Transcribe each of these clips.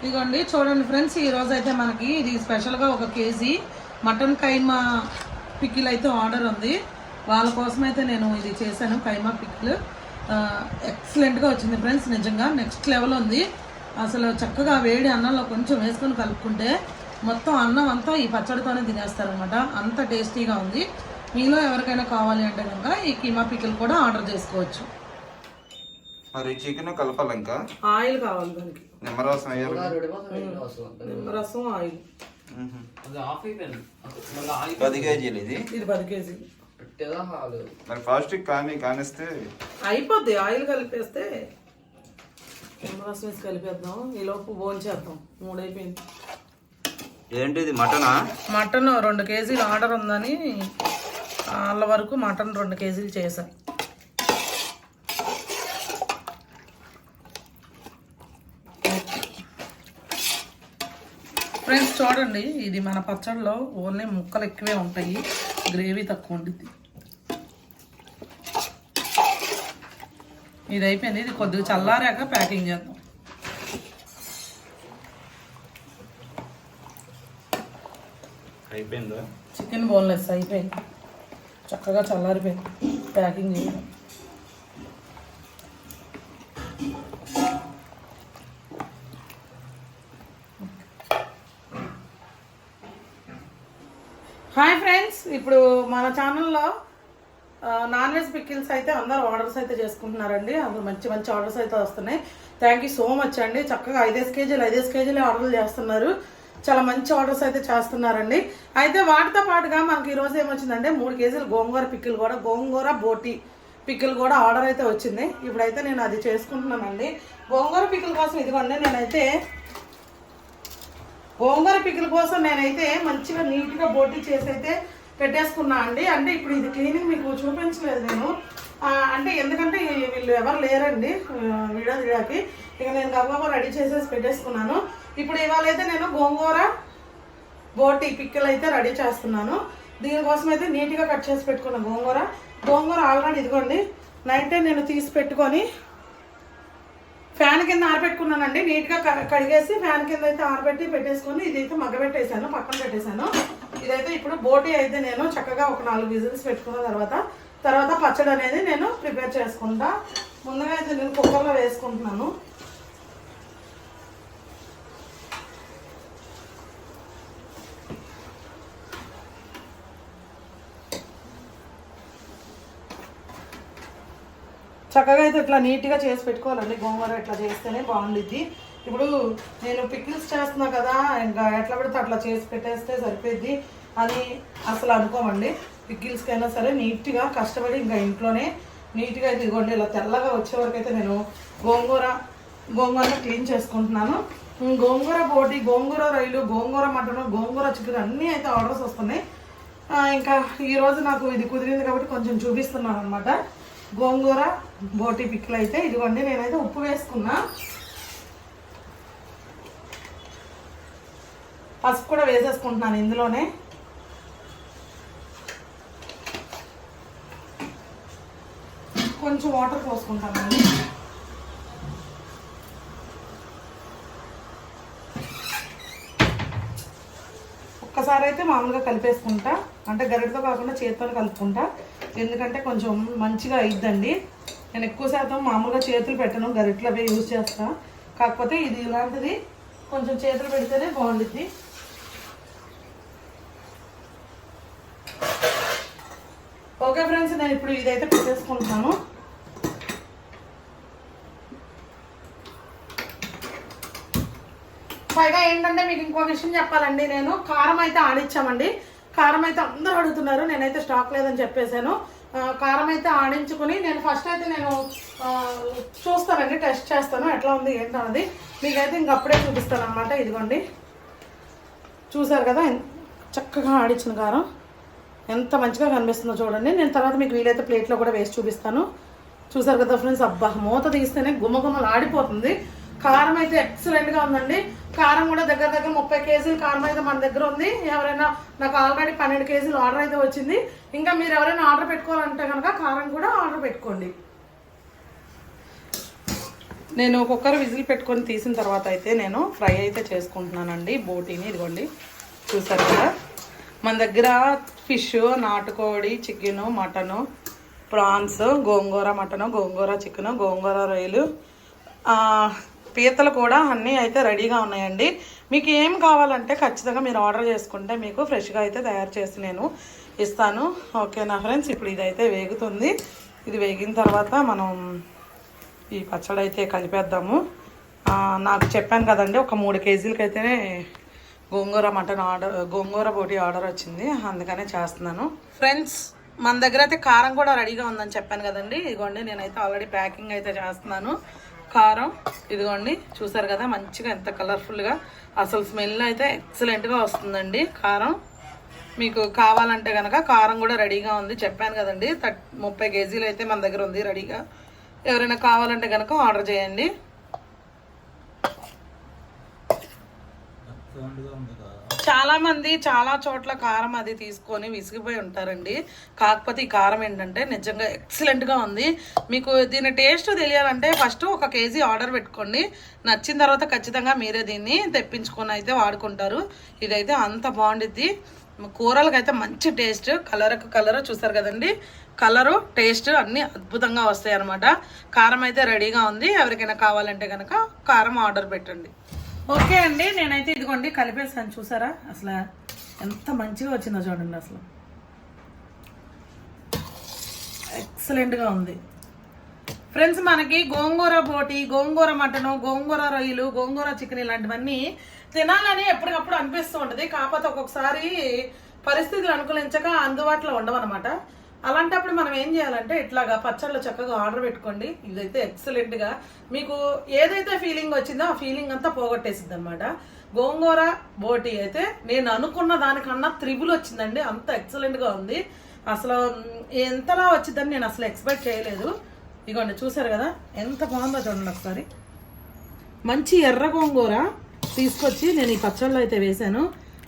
ఇదిగోండి చూడండి ఫ్రెండ్స్ ఈ అయితే మనకి ఇది స్పెషల్గా ఒక కేజీ మటన్ కైమా పిక్కిల్ అయితే ఆర్డర్ ఉంది. వాళ్ళ కోసం అయితే నేను ఇది చేశాను కైమా పిక్కిల్ ఎక్సలెంట్గా వచ్చింది ఫ్రెండ్స్ నిజంగా నెక్స్ట్ లెవెల్ ఉంది. అసలు చక్కగా వేడి అన్నంలో కొంచెం వేసుకొని కలుపుకుంటే మొత్తం అన్నం అంతా ఈ పచ్చడితోనే తినేస్తారనమాట అంత టేస్టీగా ఉంది. మీలో ఎవరికైనా కావాలి అంటే కనుక ఈ కీమా పిక్కిల్ కూడా ఆర్డర్ చేసుకోవచ్చు. మరి చికెన్ కలపాలి ఇంకా? ఆయిల్ కావాలి దానికి. నిమ్మరసం వేయాలి. రసం ఆయిల్. మ్మ్. అది ఆఫ్ అయిపోయింది. అది మళ్ళీ ఆగి పది కేజీలు ఇది? ఇది పది కేజీలు. పెట్టేదా హాలు? మరి ఫాస్ట్ కానీ కానిస్తే అయిపోద్ది ఆయిల్ కలిపేస్తే. నిమ్మరసం వేసి కలిపేద్దాం. ఈలోపు భోజనం చేద్దాం. మూడైపోయింది ఏంటి ఇది మటనా? మటన్ రెండు కేజీలు ఆర్డర్ ఉందని వాళ్ళ వరకు మటన్ రెండు కేజీలు చేశాను ఫ్రెండ్స్ చూడండి ఇది మన పచ్చడిలో ఓన్లీ ముక్కలు ఎక్కువే ఉంటాయి. గ్రేవీ తక్కువ ఉంటుంది ఇది అయిపోయింది. ఇది కొద్దిగా చల్లారాక ప్యాకింగ్ చేద్దాం. అయిపోయిందా? చికెన్ బోన్లెస్ అయిపోయింది. చక్కగా చల్లారిపోయింది. ప్యాకింగ్ చేయడం హాయ్ ఫ్రెండ్స్ ఇప్పుడు మన ఛానల్లో నాన్ వెజ్ పికిల్స్ అయితే అందరూ ఆర్డర్స్ అయితే చేసుకుంటున్నారండి. అందరూ మంచి మంచి ఆర్డర్స్ అయితే వస్తున్నాయి. థ్యాంక్ యూ సో మచ్ అండి. చక్కగా ఐదేసి కేజీలు ఐదేసి కేజీలు ఆర్డర్లు చేస్తున్నారు. చాలా మంచి ఆర్డర్స్ అయితే చేస్తున్నారండి. అయితే వాటితో పాటుగా మనకి ఈరోజు ఏమొచ్చిందంటే మూడు కేజీలు గోంగూర పిక్కిల్ కూడా గోంగూర బోటి పికిల్ కూడా ఆర్డర్ అయితే వచ్చింది. ఇప్పుడైతే నేను అది చేసుకుంటున్నానండి. గోంగూర పిక్కిల్ కోసం ఇదిగోండి నేనైతే గోంగూర పికిల్ కోసం నేనైతే మంచిగా నీట్గా బోటీ చేసి అయితే పెట్టేసుకున్నా అండి. అంటే ఇప్పుడు ఇది క్లీనింగ్ మీకు చూపించలేదు నేను. అంటే ఎందుకంటే వీళ్ళు ఎవరు లేరండి ఆ, వీడియో తీయడానికి. ఇక నేను గబగబా రెడీ చేసేసి పెట్టేసుకున్నాను. ఇప్పుడు ఇవాళ అయితే నేను గోంగూర బోటి పిక్కలు అయితే రెడీ చేస్తున్నాను. దీనికోసం అయితే నీట్గా కట్ చేసి పెట్టుకున్న గోంగూర. గోంగూర ఆల్రెడీ ఇదిగోండి నైట్ నేను తీసి పెట్టుకొని ఫ్యాన్ కింద ఆరబెట్టుకున్నానండి. నీట్గా క- కడిగేసి ఫ్యాన్ కింద అయితే ఆరబెట్టి పెట్టేసుకొని ఇదైతే మగ్గబెట్టేశాను పక్కన పెట్టేశాను. ఇదైతే ఇప్పుడు బోటి అయితే నేను చక్కగా ఒక నాలుగు విజిల్స్ పెట్టుకున్న తర్వాత తర్వాత పచ్చడి అనేది నేను ప్రిపేర్ చేసుకుంటా. ముందుగా అయితే నేను కుక్కర్లో వేసుకుంటున్నాను. చక్కగా అయితే ఇట్లా నీట్గా చేసి పెట్టుకోవాలండి. గోంగూర ఇట్లా చేస్తేనే బాగుండిద్ది. ఇప్పుడు నేను పికిల్స్ చేస్తున్నా కదా ఇంకా ఎట్లా పెడితే అట్లా చేసి పెట్టేస్తే సరిపోద్ది అని అసలు అనుకోమండి. పిక్కిల్స్కైనా అయినా సరే నీట్గా కష్టపడి ఇంకా ఇంట్లోనే నీట్గా అయితే ఇదిగోండి ఇలా తెల్లగా వచ్చే వరకు అయితే నేను గోంగూర గోంగూరని క్లీన్ చేసుకుంటున్నాను. గోంగూర బోటి గోంగూర రైలు గోంగూర మటను గోంగూర చికెన్ అన్నీ అయితే ఆర్డర్స్ వస్తున్నాయి. ఇంకా ఈరోజు నాకు ఇది కుదిరింది కాబట్టి కొంచెం చూపిస్తున్నాను అనమాట గోంగూర బోటి పిక్కలు అయితే ఇదిగోండి నేనైతే ఉప్పు వేసుకున్నా. పసుపు కూడా వేసేసుకుంటున్నాను ఇందులోనే. కొంచెం వాటర్ పోసుకుంటానండి ఒక్కసారి అయితే మామూలుగా కలిపేసుకుంటా. అంటే గరిటతో కాకుండా చేతితో కలుపుకుంటా. ఎందుకంటే కొంచెం మంచిగా అయిద్దండి. నేను ఎక్కువ శాతం మామూలుగా చేతులు పెట్టను గరిటలు అవే యూజ్ చేస్తా. కాకపోతే ఇది ఇలాంటిది కొంచెం చేతులు పెడితేనే బాగుండుద్ది. ఓకే ఫ్రెండ్స్ నేను ఇప్పుడు ఇదైతే పెట్టేసుకుంటున్నాను. పైగా ఏంటంటే మీకు ఇంకో విషయం చెప్పాలండి నేను కారం అయితే ఆడిచ్చామండి. కారం అయితే అందరూ అడుగుతున్నారు. నేనైతే స్టాక్ లేదని చెప్పేశాను. కారం అయితే ఆడించుకుని నేను ఫస్ట్ అయితే నేను చూస్తానండి టెస్ట్ చేస్తాను. ఎట్లా ఉంది ఏంటన్నది మీకైతే ఇంక అప్పుడే చూపిస్తాను అనమాట ఇదిగోండి. చూసారు కదా చక్కగా ఆడించిన కారం. ఎంత మంచిగా కనిపిస్తుందో చూడండి. నేను తర్వాత మీకు వీలైతే ప్లేట్లో కూడా వేసి చూపిస్తాను. చూసారు కదా ఫ్రెండ్స్ అబ్బా మూత తీస్తేనే గుమ్మగుమ్మలు ఆడిపోతుంది కారం అయితే ఎక్సలెంట్గా ఉందండి. కారం కూడా దగ్గర దగ్గర ముప్పై కేజీలు కారం అయితే మన దగ్గర ఉంది. ఎవరైనా నాకు ఆల్రెడీ పన్నెండు కేజీలు ఆర్డర్ అయితే వచ్చింది. ఇంకా మీరు ఎవరైనా ఆర్డర్ పెట్టుకోవాలంటే కనుక కారం కూడా ఆర్డర్ పెట్టుకోండి. నేను కుక్కర్ విజిల్ పెట్టుకొని తీసిన తర్వాత అయితే నేను ఫ్రై అయితే చేసుకుంటున్నానండి. బోటీని ఇదిగోండి. చూసారు కదా? మన దగ్గర ఫిష్ నాటుకోడి చికెను మటను ప్రాన్స్ గోంగూర మటను గోంగూర చికెను గోంగూర రొయ్యలు పీతలు కూడా అన్నీ అయితే రెడీగా ఉన్నాయండి. మీకు ఏం కావాలంటే ఖచ్చితంగా మీరు ఆర్డర్ చేసుకుంటే మీకు ఫ్రెష్గా అయితే తయారు చేసి నేను ఇస్తాను. ఓకేనా ఫ్రెండ్స్? ఇప్పుడు ఇదైతే వేగుతుంది. ఇది వేగిన తర్వాత మనం ఈ పచ్చడి అయితే కలిపేద్దాము. నాకు చెప్పాను కదండి ఒక మూడు కేజీలకి అయితేనే గోంగూర మటన్ ఆర్డర్ గోంగూర బోటి ఆర్డర్ వచ్చింది. అందుకనే చేస్తున్నాను. ఫ్రెండ్స్ మన దగ్గర అయితే కారం కూడా రెడీగా ఉందని చెప్పాను కదండి. ఇదిగోండి నేనైతే ఆల్రెడీ ప్యాకింగ్ అయితే చేస్తున్నాను. కారం. ఇదిగోండి చూసారు కదా మంచిగా ఎంత కలర్ఫుల్గా అసలు స్మెల్ అయితే ఎక్సలెంట్గా వస్తుందండి కారం. మీకు కావాలంటే కనుక కారం కూడా రెడీగా ఉంది. చెప్పాను కదండి థర్ట్ ముప్పై కేజీలు అయితే మన దగ్గర ఉంది రెడీగా ఎవరైనా కావాలంటే కనుక ఆర్డర్ చేయండి. చాలా మంది చాలా చోట్ల కారం అది తీసుకొని విసిగిపోయి ఉంటారండి. కాకపోతే ఈ కారం ఏంటంటే నిజంగా ఎక్సలెంట్గా ఉంది. మీకు దీని టేస్ట్ తెలియాలంటే ఫస్ట్ ఒక కేజీ ఆర్డర్ పెట్టుకోండి. నచ్చిన తర్వాత ఖచ్చితంగా మీరే దీన్ని తెప్పించుకొని అయితే వాడుకుంటారు. ఇదైతే అంత బాగుండిద్ది. కూరలకైతే మంచి టేస్ట్ కలర్కు కలర్ చూసారు కదండి? కలరు టేస్ట్ అన్నీ అద్భుతంగా వస్తాయి అనమాట కారం అయితే రెడీగా ఉంది. ఎవరికైనా కావాలంటే కనుక కారం ఆర్డర్ పెట్టండి. ఓకే అండి నేనైతే ఇదిగోండి కలిపేసాను చూసారా? అసలు ఎంత మంచిగా వచ్చిందో చూడండి అసలు. ఎక్సలెంట్గా ఉంది. ఫ్రెండ్స్ మనకి గోంగూర బోటి గోంగూర మటను గోంగూర రొయ్యలు గోంగూర చికెన్ ఇలాంటివన్నీ తినాలని ఎప్పటికప్పుడు అనిపిస్తూ ఉంటుంది. కాకపోతే ఒక్కొక్కసారి పరిస్థితులు అనుకూలించక అందుబాటులో ఉండవన్నమాట. అలాంటప్పుడు మనం ఏం చేయాలంటే ఇట్లాగా పచ్చళ్ళు చక్కగా ఆర్డర్ పెట్టుకోండి. ఇదైతే ఎక్సలెంట్గా మీకు ఏదైతే ఫీలింగ్ వచ్చిందో ఆ ఫీలింగ్ అంతా పోగొట్టేసింది అనమాట గోంగూర బోటి అయితే నేను అనుకున్న దానికన్నా త్రిబుల్ వచ్చిందండి. అంత ఎక్సలెంట్గా ఉంది. అసలు ఎంతలా వచ్చిందని నేను అసలు ఎక్స్పెక్ట్ చేయలేదు. ఇగోండి చూసారు కదా? ఎంత బాగుందో చూడండి ఒకసారి. మంచి ఎర్ర గోంగూర తీసుకొచ్చి నేను ఈ పచ్చళ్ళు అయితే వేశాను.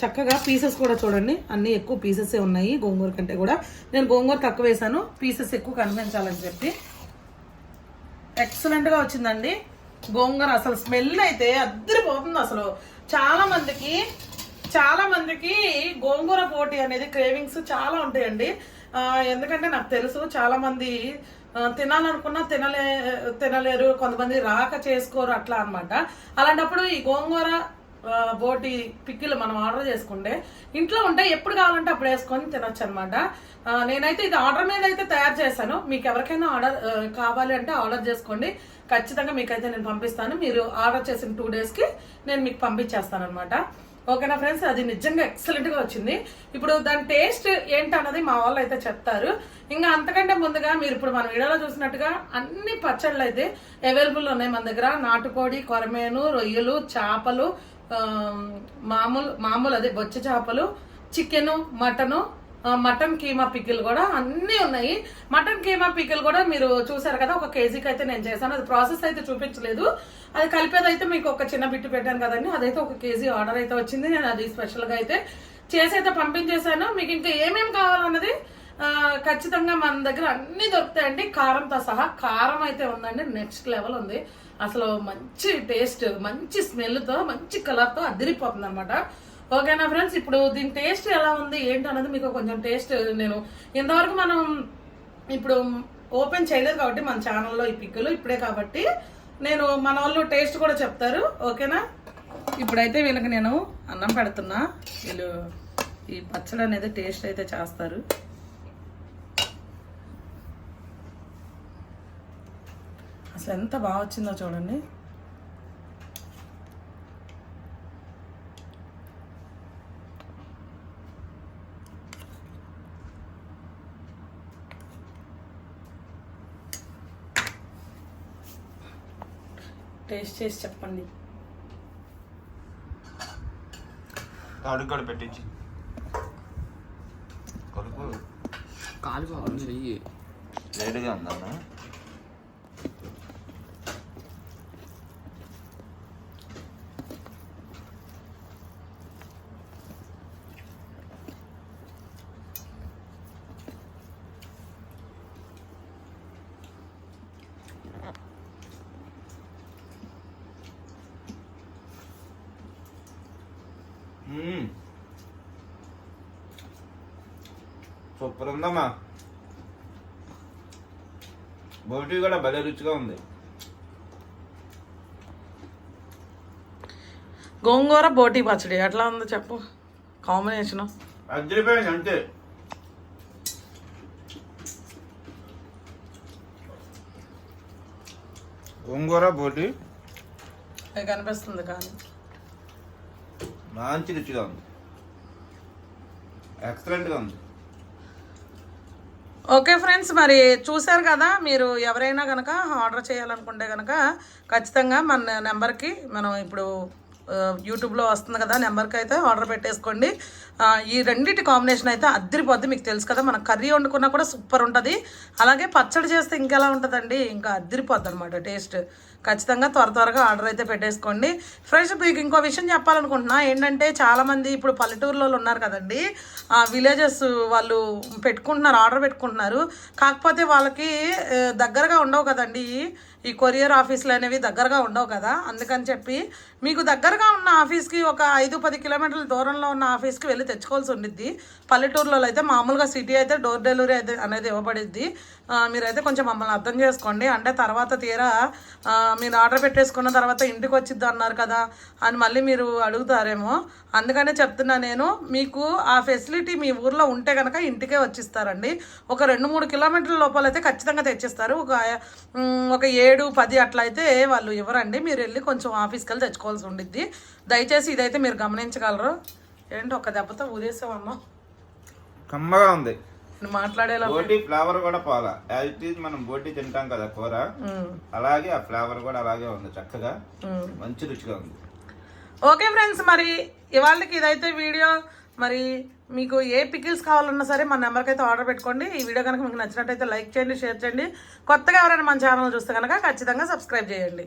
చక్కగా పీసెస్ కూడా చూడండి. అన్ని ఎక్కువ పీసెస్ ఉన్నాయి. గోంగూర కంటే కూడా. నేను గోంగూర తక్కువ వేసాను. పీసెస్ ఎక్కువ కనిపించాలని చెప్పి. ఎక్సలెంట్గా వచ్చిందండి. గోంగూర అసలు స్మెల్ అయితే అద్దరిపోతుంది అసలు. చాలా మందికి చాలా మందికి గోంగూర పోటీ అనేది క్రేవింగ్స్ చాలా ఉంటాయండి. ఎందుకంటే నాకు తెలుసు చాలా మంది తినాలనుకున్నా తినలే తినలేరు. కొంతమంది రాక చేసుకోరు అట్లా అన్నమాట. అలాంటప్పుడు ఈ గోంగూర బోటి పిక్కిలు మనం ఆర్డర్ చేసుకుంటే ఇంట్లో ఉంటే ఎప్పుడు కావాలంటే అప్పుడు వేసుకొని తినొచ్చు అనమాట నేనైతే ఇది ఆర్డర్ మీద అయితే తయారు చేశాను. మీకు ఎవరికైనా ఆర్డర్ కావాలి అంటే ఆర్డర్ చేసుకోండి. ఖచ్చితంగా మీకైతే నేను పంపిస్తాను. మీరు ఆర్డర్ చేసిన టూ డేస్కి నేను మీకు పంపించేస్తాను అనమాట ఓకేనా ఫ్రెండ్స్? అది నిజంగా ఎక్సలెంట్గా వచ్చింది. ఇప్పుడు దాని టేస్ట్ ఏంటన్నది మా వాళ్ళు అయితే చెప్తారు. ఇంకా అంతకంటే ముందుగా మీరు ఇప్పుడు మన వీడియోలో చూసినట్టుగా అన్ని పచ్చళ్ళు అయితే అవైలబుల్ ఉన్నాయి మన దగ్గర. నాటుకోడి కొరమేను రొయ్యలు చేపలు మామూలు మామూలు అదే బొచ్చ చేపలు chicken mutton mutton keema pickle కూడా అన్నీ ఉన్నాయి. మటన్ కీమా పికిల్ కూడా మీరు చూసారు కదా ఒక కేజీకి అయితే నేను చేశాను. అది ప్రాసెస్ అయితే చూపించలేదు. అది కలిపేదైతే అయితే మీకు ఒక చిన్న బిట్టు పెట్టాను కదండి. అదైతే ఒక కేజీ ఆర్డర్ అయితే వచ్చింది. నేను అది స్పెషల్గా అయితే చేసి అయితే పంపించేశాను. మీకు ఇంకా ఏమేమి కావాలన్నది ఖచ్చితంగా మన దగ్గర అన్ని దొరుకుతాయండి. కారంతో సహా కారం అయితే ఉందండి. నెక్స్ట్ లెవెల్ ఉంది. అసలు మంచి టేస్ట్ మంచి స్మెల్తో మంచి కలర్తో అదిరిపోతుంది అనమాట ఓకేనా ఫ్రెండ్స్? ఇప్పుడు దీని టేస్ట్ ఎలా ఉంది ఏంటి అన్నది మీకు కొంచెం టేస్ట్ నేను ఇంతవరకు మనం ఇప్పుడు ఓపెన్ చేయలేదు కాబట్టి మన ఛానల్లో ఈ పిక్కులు ఇప్పుడే కాబట్టి నేను మన వాళ్ళు టేస్ట్ కూడా చెప్తారు. ఓకేనా? ఇప్పుడైతే వీళ్ళకి నేను అన్నం పెడుతున్నా. వీళ్ళు ఈ పచ్చడి అనేది టేస్ట్ అయితే చేస్తారు. అసలు ఎంత బాగా వచ్చిందో చూడండి. టేస్ట్ చేసి చెప్పండి. అడుగు కూడా పెట్టించి. కలుపు కాలు బాగుంది చెయ్యి వేడిగా ఉందన్న సూపర్ ఉందమ్మా. బోటి కూడా భలే రుచిగా ఉంది. గోంగూర బోటి పచ్చడి ఎట్లా ఉందో చెప్పు? కాంబినేషన్. అదిరిపోయింది అంతే. గోంగూర బోటి. కనిపిస్తుంది కానీ. మంచి రుచిగా ఉంది. ఎక్సలెంట్గా ఉంది ఓకే ఫ్రెండ్స్ మరి చూశారు కదా మీరు ఎవరైనా కనుక ఆర్డర్ చేయాలనుకుంటే కనుక ఖచ్చితంగా మన నెంబర్కి మనం ఇప్పుడు యూట్యూబ్లో వస్తుంది కదా నెంబర్కి అయితే ఆర్డర్ పెట్టేసుకోండి. ఈ రెండింటి కాంబినేషన్ అయితే అద్దరిపోద్ది మీకు తెలుసు కదా మనం కర్రీ వండుకున్నా కూడా సూపర్ ఉంటుంది. అలాగే పచ్చడి చేస్తే ఇంకెలా ఉంటుందండి? ఇంకా అద్దరిపోద్ది అనమాట టేస్ట్. ఖచ్చితంగా త్వర త్వరగా ఆర్డర్ అయితే పెట్టేసుకోండి. ఫ్రెండ్స్ మీకు ఇంకో విషయం చెప్పాలనుకుంటున్నా ఏంటంటే చాలామంది ఇప్పుడు పల్లెటూరులో ఉన్నారు కదండి. ఆ విలేజెస్ వాళ్ళు పెట్టుకుంటున్నారు ఆర్డర్ పెట్టుకుంటున్నారు. కాకపోతే వాళ్ళకి దగ్గరగా ఉండవు కదండి. ఈ కొరియర్ ఆఫీసులు అనేవి దగ్గరగా ఉండవు కదా? అందుకని చెప్పి మీకు దగ్గరగా ఉన్న ఆఫీస్కి ఒక ఐదు పది కిలోమీటర్ల దూరంలో ఉన్న ఆఫీస్కి వెళ్ళి తెచ్చుకోవాల్సి ఉండిద్ది. పల్లెటూరులో అయితే మామూలుగా సిటీ అయితే డోర్ డెలివరీ అయితే అనేది ఇవ్వబడిద్ది. మీరైతే కొంచెం మమ్మల్ని అర్థం చేసుకోండి. అంటే తర్వాత తీరా మీరు ఆర్డర్ పెట్టేసుకున్న తర్వాత ఇంటికి వచ్చిద్ది అన్నారు కదా అని మళ్ళీ మీరు అడుగుతారేమో. అందుకనే చెప్తున్నా నేను మీకు ఆ ఫెసిలిటీ మీ ఊర్లో ఉంటే కనుక ఇంటికే వచ్చిస్తారండి. ఒక రెండు మూడు కిలోమీటర్ల లోపల అయితే ఖచ్చితంగా తెచ్చిస్తారు. ఒక ఒక ఏడు పది అట్లా అయితే వాళ్ళు ఇవ్వరండి. మీరు వెళ్ళి కొంచెం ఆఫీస్కి వెళ్ళి తెచ్చుకోవాల్సి ఉండిద్ది. దయచేసి ఇదైతే మీరు గమనించగలరు. ఏంటి ఒక దెబ్బతో ఊదేసామమ్మా కమ్మగా ఉంది. మాట్లాడేలా బోటి ఫ్లేవర్ కూడా పోలా. యాజ్ ఇట్ ఈజ్ మనం బోటి తింటాం కదా కూర. అలాగే ఆ ఫ్లేవర్ కూడా అలాగే ఉంది చక్కగా. మంచి రుచిగా ఉంది. ఓకే ఫ్రెండ్స్ మరి ఇవాళకి ఇదైతే వీడియో. మరి మీకు ఏ పికిల్స్ కావాలన్నా సరే మన నెంబర్కి అయితే ఆర్డర్ పెట్టుకోండి. ఈ వీడియో కనుక మీకు నచ్చినట్టయితే లైక్ చేయండి షేర్ చేయండి. కొత్తగా ఎవరైనా మన ఛానల్ చూస్తే కనుక ఖచ్చితంగా సబ్స్క్రైబ్ చేయండి.